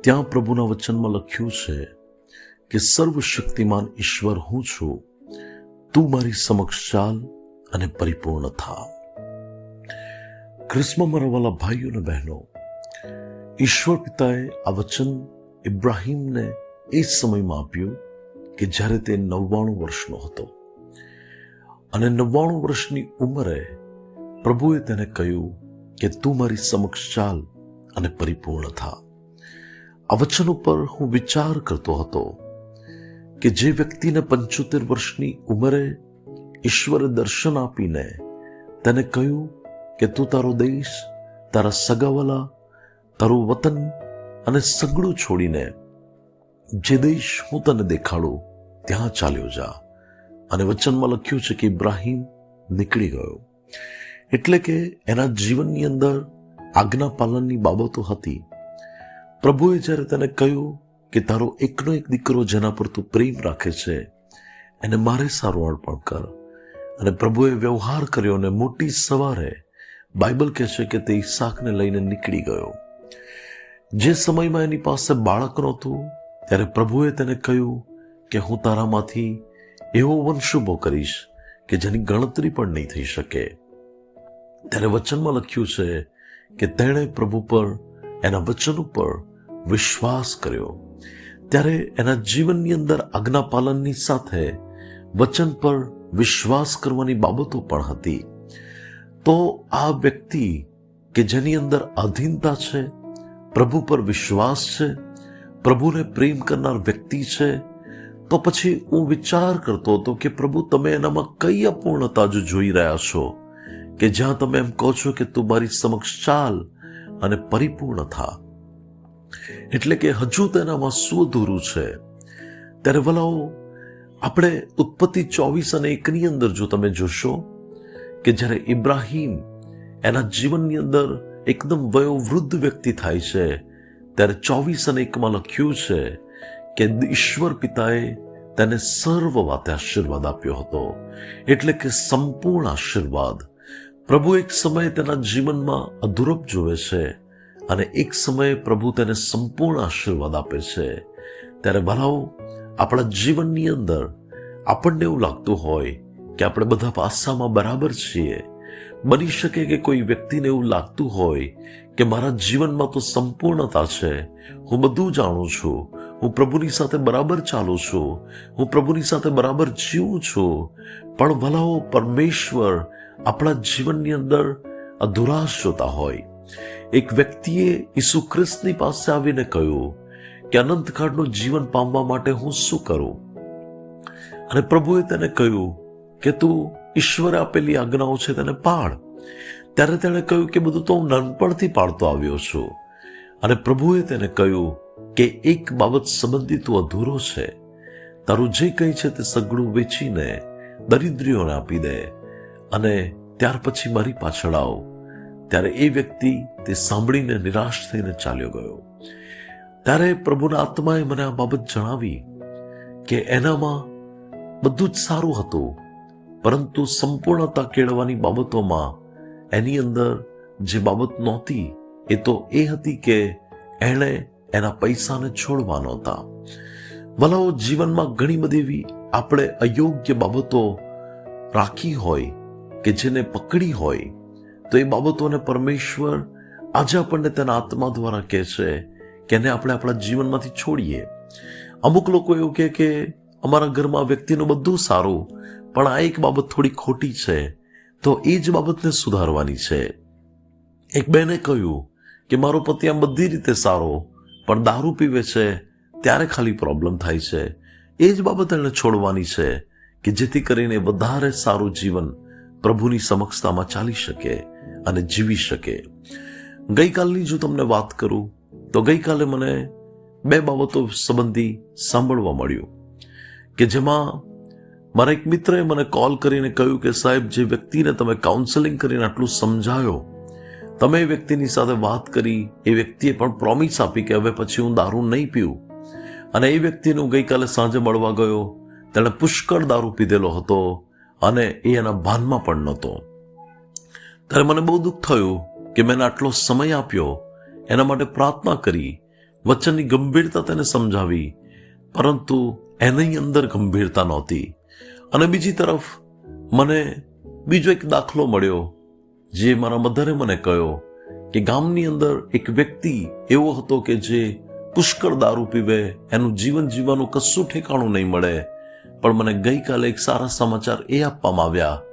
ત્યાં પ્રભુના વચનમાં લખ્યું છે કે સર્વશક્તિમાન ઈશ્વર હું છું, તું મારી સમક્ષ ચાલ અને પરિપૂર્ણ થા. ક્રિસ્મમાં રહેવાલા ભાઈઓ અને બહેનો, ઈશ્વર પિતાએ આ વચન ઇબ્રાહીમને એ સમયમાં આપ્યું કે જ્યારે તે નવ્વાણું વર્ષનો હતો. અને નવ્વાણું વર્ષની ઉંમરે પ્રભુએ તેને કહ્યું કે તું મારી સમક્ષ ચાલ અને પરિપૂર્ણ થા. આ વચન ઉપર હું વિચાર કરતો હતો કે જે વ્યક્તિને પંચોતેર વર્ષની ઉંમરે ઈશ્વરે દર્શન આપીને તેને કહ્યું કે તું તારો દેશ, તારા સગાવાલા, તારું વતન અને સગડું છોડીને જે દેશ હું તને દેખાડું, ત્યાં ચાલ્યો જા. અને વચનમાં લખ્યું છે કે ઇબ્રાહીમ નીકળી ગયો. એટલે કે એના જીવનની અંદર આજ્ઞા પાલનની બાબતો હતી. પ્રભુએ જ્યારે તેને કહ્યું કે તારો એકનો એક દીકરો જેના પર તું પ્રેમ રાખે છે, એને મારે સારું અર્પણ કર. અને પ્રભુએ વ્યવહાર કર્યો અને મોટી સવારે બાઇબલ કહે છે કે તે ઈસાકને લઈને નીકળી ગયો. જે સમયમાં એની પાસે બાળક નહોતું, ત્યારે પ્રભુએ તેને કહ્યું કે હું તારામાંથી એવો વંશ ઊભો કરીશ કે જેની ગણતરી પણ નહીં થઈ શકે. ત્યારે વચનમાં લખ્યું છે કે તેણે પ્રભુ પર, એના વચન ઉપર વિશ્વાસ કર્યો. ત્યારે એના જીવનની અંદર આજ્ઞાપાલનની સાથે વચન પર વિશ્વાસ કરવાની બાબતો પણ હતી. તો આ વ્યક્તિ કે જેની અંદર અધીનતા છે, પ્રભુ પર વિશ્વાસ છે, પ્રભુને પ્રેમ કરનાર વ્યક્તિ છે, તો પછી હું વિચાર કરતો હતો કે પ્રભુ તમે એનામાં કઈ અપૂર્ણતા જો જોઈ રહ્યા છો? કે જ્યાં તમે એમ કહો છો કે તું મારી સમક્ષ ચાલ અને પરિપૂર્ણ થા. એટલે કે હજુ તેનામાં શું અધૂરું છે? ત્યારે વલાઓ, આપણે ઉત્પત્તિ ચોવીસ અને એકની અંદર જો તમે જોશો કે જ્યારે ઇબ્રાહીમ એના જીવનની અંદર એકદમ વયોવૃદ્ધ વ્યક્તિ થાય છે, ત્યારે ચોવીસ અને એકમાં લખ્યું છે કે ઈશ્વર પિતાએ તેને સર્વ વાતે આશીર્વાદ આપ્યો હતો. એટલે કે સંપૂર્ણ આશીર્વાદ. પ્રભુ એક સમયે તેના જીવનમાં અધુરપ જોવે છે. અને એક સમયે પ્રભુ તેને સંપૂર્ણ આશીર્વાદ આપે છે. ત્યારે ભલાઓ આપણા જીવનની અંદર આપણને એવું લાગતું હોય કે આપણે બધા પાસામાં બરાબર છીએ. બની શકે કે કોઈ વ્યક્તિને એવું લાગતું હોય કે મારા જીવનમાં તો સંપૂર્ણતા છે. હું બધું જાણું છું. હું પ્રભુની સાથે બરાબર ચાલું છું. હું પ્રભુની સાથે બરાબર જીવું છું. પણ ભલાઓ, પરમેશ્વર આપણા જીવનની અંદર અધુરાશ જોતા હોય. એક વ્યક્તિએ ઈસુ ખ્રિસ્તની પાસે આવીને કહ્યું કે અનંતકાળનું જીવન પામવા માટે હું શું કરું? અને પ્રભુએ તેને કહ્યું કે તું ઈશ્વરે આપેલી આજ્ઞાઓ છે તેને પાળ. ત્યારે તેણે કહ્યું કે બધું તો હું નાનપણથી પાડતો આવ્યો છું. અને પ્રભુએ તેને કહ્યું કે એક બાબત સંબંધી તું અધૂરો છે. તારું જે કંઈ છે તે સગડું વેચીને દરિદ્રીઓને આપી દે અને ત્યાર પછી મારી પાછળ આવ. ત્યારે એ વ્યક્તિ તે સાંભળીને નિરાશ થઈને ચાલ્યો ગયો. ત્યારે પ્રભુના આત્માએ મને આ બાબત જણાવી કે એનામાં બધું જ સારું હતું, પરંતુ સંપૂર્ણતા કેળવવાની બાબતોમાં એની અંદર જે બાબત નહોતી, એ તો એ હતી કે એણે એના પૈસાને છોડવા નહોતા. વલાઓ જીવનમાં ઘણી બધી એવી આપણે અયોગ્ય બાબતો રાખી હોય કે જેને પકડી હોય તો એ બાબતોને પરમેશ્વર આજે આપણને તેના આત્મા દ્વારા કહે છે કે એને આપણે આપણા જીવનમાંથી છોડીએ. અમુક લોકો એવું કહે કે અમારા ઘરમાં વ્યક્તિનું બધું સારું, પણ આ એક બાબત થોડી ખોટી છે, તો એ જ બાબતને સુધારવાની છે. એક બેને કહ્યું કે મારો પતિ આમ બધી રીતે સારો, પણ દારૂ પીવે છે, ત્યારે ખાલી પ્રોબ્લેમ થાય છે. એ જ બાબત એણે છોડવાની છે કે જેથી કરીને વધારે સારું જીવન પ્રભુની સમક્ષતામાં ચાલી શકે. અને જીવી શકે. ગઈકાલની જો તમને વાત કરું, તો ગઈકાલે મને બે બાબતો સંબંધી સાંભળવા મળ્યું કે જેમાં મારા એક મિત્રએ મને કોલ કરીને કહ્યું કે, સાહેબ, જે વ્યક્તિને તમે કાઉન્સેલિંગ કરીને આટલું સમજાયો, તમે એ વ્યક્તિની સાથે વાત કરી, એ વ્યક્તિએ પણ પ્રોમિસ આપી કે હવે પછી હું દારૂ નહીં પીવું અને એ વ્યક્તિને હું ગઈકાલે સાંજે મળવા ગયો. તેણે પુષ્કળ દારૂ પીધેલો હતો અને એ એના ભાનમાં પણ નહોતો. ત્યારે મને બહુ દુઃખ થયું કે મેં આટલો સમય આપ્યો, એના માટે પ્રાર્થના કરી, વચનની ગંભીરતા તેને સમજાવી, પરંતુ એની અંદર ગંભીરતા નહોતી. અને બીજી તરફ મને બીજો એક દાખલો મળ્યો, જે મારા મધરે મને કહ્યો કે ગામની અંદર એક વ્યક્તિ એવો હતો કે જે પુષ્કળ દારૂ પીવે, એનું જીવન જીવવાનું કશું ઠેકાણું નહીં મળે. પણ મને ગઈકાલે એક સારા સમાચાર એ આપવામાં આવ્યા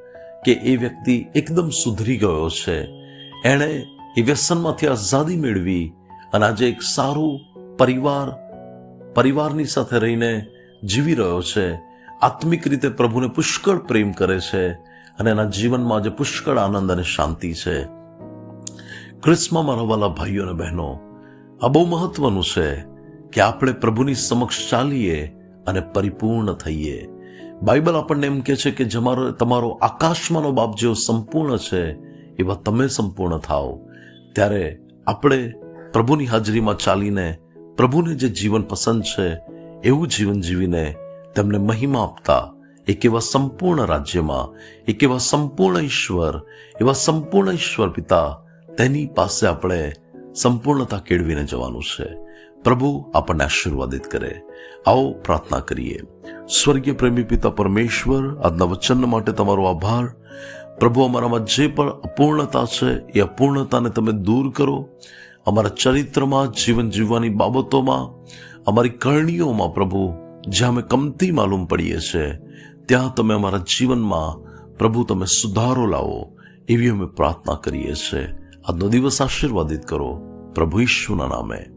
કે એ વ્યક્તિ એકદમ સુધરી ગયો છે. એણે એ વ્યસનમાંથી આઝાદી મેળવી અને આજે એક સારું પરિવાર, પરિવારની સાથે રહીને જીવી રહ્યો છે. આત્મિક રીતે પ્રભુને પુષ્કળ પ્રેમ કરે છે અને એના જીવનમાં આજે પુષ્કળ આનંદ અને શાંતિ છે. ક્રિસ્મા મારા વાલા ભાઈઓ અને બહેનો, આ બહુ મહત્વનું છે કે આપણે પ્રભુની સમક્ષ ચાલીએ અને પરિપૂર્ણ થઈએ. બાઇબલ આપણને એમ કહે છે કે જમારો તમારો આકાશમાંનો બાપ જેવો સંપૂર્ણ છે, એવા તમે સંપૂર્ણ થાઓ. ત્યારે આપણે પ્રભુની હાજરીમાં ચાલીને, પ્રભુને જે જીવન પસંદ છે, એવું જીવન જીવીને તેમને મહિમા આપતા, એક એવા સંપૂર્ણ રાજ્યમાં, એક એવા સંપૂર્ણ ઈશ્વર, એવા સંપૂર્ણ ઈશ્વર પિતા, તેની પાસે આપણે સંપૂર્ણતા કેળવીને જવાનું છે. પ્રભુ આપણને આશીર્વાદિત કરે. આવો પ્રાર્થના કરીએ. સ્વર્ગીય પ્રેમી પિતા પરમેશ્વર, આજના વચન માટે તમારો આભાર. પ્રભુ, અમારામાં જે પણ અપૂર્ણતા છે, એ અપૂર્ણતાને તમે દૂર કરો. અમારા ચરિત્રમાં, જીવન જીવવાની બાબતોમાં, અમારી કરણીઓમાં પ્રભુ, જ્યાં અમે કમતી માલુમ પડીએ છીએ ત્યાં તમે અમારા જીવનમાં પ્રભુ તમે સુધારો લાવો, એવી અમે પ્રાર્થના કરીએ છીએ આજનો દિવસ આશીર્વાદિત કરો. પ્રભુ ઈશ્વરના નામે.